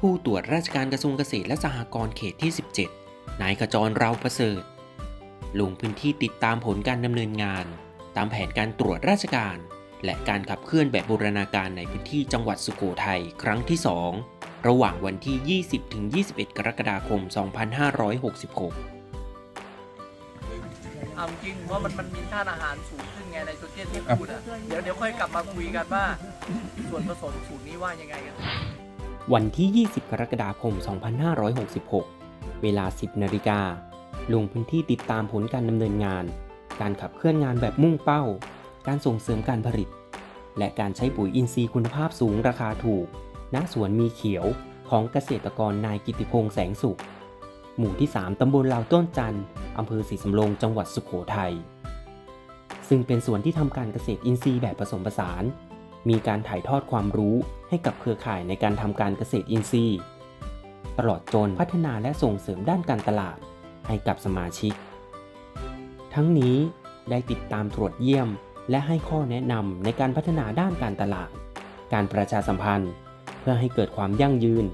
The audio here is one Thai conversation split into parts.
ผู้ตรวจราชการกระทรวงเกษตรและสหกรณ์เขตที่ 17 นายขจรเราประเสริฐ ลงพื้นที่ติดตามผลการดำเนินงาน ตามแผนการตรวจราชการ และการขับเคลื่อนแบบบูรณาการในพื้นที่จังหวัดสุโขทัยครั้งที่ 2 ระหว่างวันที่ 20-21 กรกฎาคม 2566เอาจริงเพรามันมันมีท่านอาหารสูงขึ้นไงในโซเชียลที่พูดอะเดี๋ยวเดี๋ยวค่อยกลับมาคุยกันว่า ส่วนผสมสูตรนี้ว่ายังไงกัน วันที่ 20 กรกฎาคม 2566 เวลา 10 นาฬิกา ลงพื้นที่ติดตามผลการดำเนินงาน การขับเคลื่อนงานแบบมุ่งเป้า การส่งเสริมการผลิต และการใช้ปุ๋ยอินทรีย์คุณภาพสูงราคาถูก ณ สวนมีเขียวของเกษตรกรนายกิติพงษ์แสงสุข หมู่ที่ 3 ตำบลลาวต้นจันทร์อำเภอศรีสำโรงจังหวัดสุโขทัย ซึ่งเป็นสวนที่ทำการเกษตรอินทรีย์แบบผสมผสาน มีการถ่ายทอดความรู้ให้กับเครือข่ายในการทำการเกษตรอินทรีย์ ตลอดจนพัฒนาและส่งเสริมด้านการตลาดให้กับสมาชิก ทั้งนี้ได้ติดตามตรวจเยี่ยม และให้ข้อแนะนำในการพัฒนาด้านการตลาด การประชาสัมพันธ์ เพื่อให้เกิดความยั่งยืน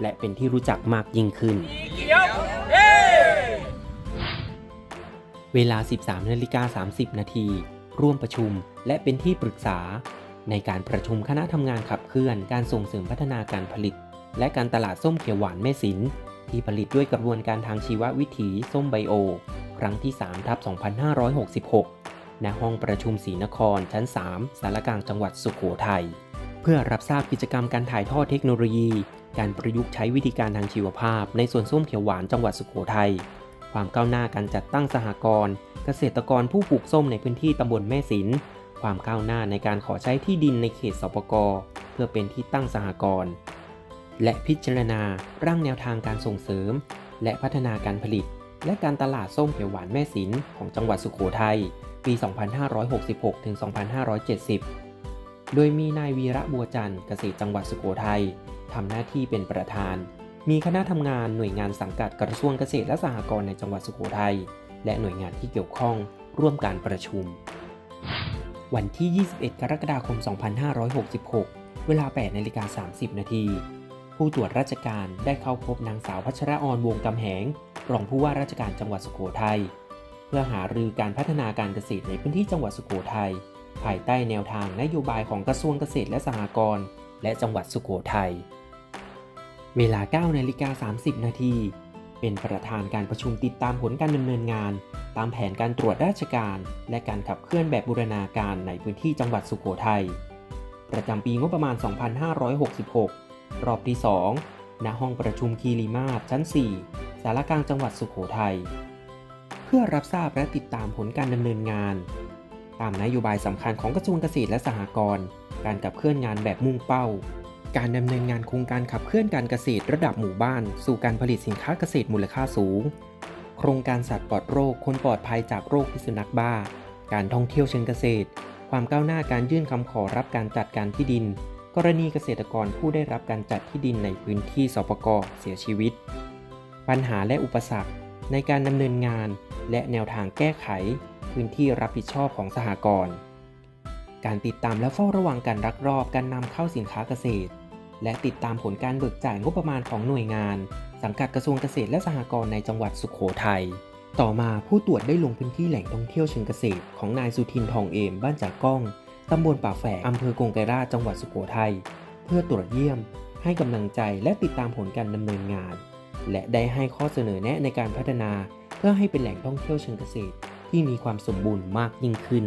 และเป็นที่รู้จักมากยิ่งขึ้น เวเย้เวลา 13นาฬิกา30 นาที ร่วมประชุมและเป็นที่ปรึกษา ในการประชุมคณะทำงานขับเคลื่อนการส่งเสริมพัฒนาการผลิต และการตลาดส้มเขียวหวานแม่สิน ที่ผลิตด้วยกระบวนการทางชีววิถีส้มไบโอ ครั้งที่3ทับ2566 ณ ห้องประชุมศรีนครชั้น 3 สารกลางจังหวัดสุโขทัย เพื่อรับทราบกิจกรรมการถ่ายทอดเทคโนโลยี การประยุกต์ใช้วิธีการทางชีวภาพ ในสวนส้มเขียวหวานจังหวัดสุโขทัย ความก้าวหน้าการจัดตั้งสหกรณ์เกษตรกรผู้ปลูกส้มในพื้นที่ตำบลแม่สิน ความก้าวหน้าในการขอใช้ที่ดินในเขตสปกเพื่อเป็นที่ตั้งสหกรณ์และพิจารณาร่างแนวทางการส่งเสริม และพัฒนาการผลิต และการตลาดส้มเขียวหวานแม่สินของจังหวัดสุโขทัยปี 2566-2570 โดยมีนายวีระบัวจันทร์เกษตรจังหวัดสุโขทัยทำหน้าที่เป็นประธาน มีคณะทำงานหน่วยงานสังกัดกระทรวงเกษตรและสหกรณ์ในจังหวัดสุโขทัยและหน่วยงานที่เกี่ยวข้องร่วมการประชุม วันที่ 21 กรกฎาคม 2566 เวลา 8นาฬิกา30 นาที ผู้ตรวจราชการได้เข้าพบนางสาวพัชรออนวงกำแหง รองผู้ว่าราชการจังหวัดสุโขทัย เพื่อหารือการพัฒนาการเกษตรในพื้นที่จังหวัดสุโขทัย ภายใต้แนวทางนโยบายของกระทรวงเกษตรและสหกรณ์และจังหวัดสุโขทัย เวลา 9นาฬิกา30 นาที เป็นประธานการประชุมติดตามผลการดำเนินงาน ตามแผนการตรวจราชการ และการขับเคลื่อนแบบบูรณาการในพื้นที่จังหวัดสุโขทัยประจำปีงบประมาณ 2566 รอบที่ 2 ณ ห้องประชุมคีรีมาศชั้น 4 สารกลางจังหวัดสุโขทัยเพื่อรับทราบและติดตามผลการดำเนินงาน ตามนโยบายสำคัญของกระทรวงเกษตรและสหกรณ์ การขับเคลื่อนงานแบบมุ่งเป้า การดำเนินงานโครงการขับเคลื่อนการเกษตรระดับหมู่บ้าน สู่การผลิตสินค้าเกษตรมูลค่าสูง โครงการสัตว์ปลอดโรค คนปลอดภัยจากโรคพิษสุนัขบ้า การท่องเที่ยวเชิงเกษตร ความก้าวหน้าการยื่นคำขอรับการจัดการที่ดิน กรณีเกษตรกรผู้ได้รับการจัดที่ดินในพื้นที่สปกเสียชีวิต ปัญหาและอุปสรรค ในการดำเนินงาน และแนวทางแก้ไข พื้นที่รับผิดชอบของสหกรณ์การติดตามและเฝ้าระวังการลักลอบการนำเข้าสินค้าเกษตร และติดตามผลการเบิกจ่ายงบประมาณของหน่วยงาน สังกัดกระทรวงเกษตรและสหกรณ์ในจังหวัดสุขโขทัยต่อมาผู้ตรวจได้ลงพื้นที่แหล่งท่องเที่ยวเชิงเกษตร ของนายสุทินทองเอม บ้านจากก้องตำบลป่าแฝกอำเภอกงไกรราชจังหวัดสุโขทัยเพื่อตรวจเยี่ยม ให้กำลังใจและติดตามผลการดำเนินงาน และได้ให้ข้อเสนอแนะในการพัฒนา เพื่อให้เป็นแหล่งท่องเที่ยวเชิงเกษตร ที่มีความสมบูรณ์มากยิ่งขึ้น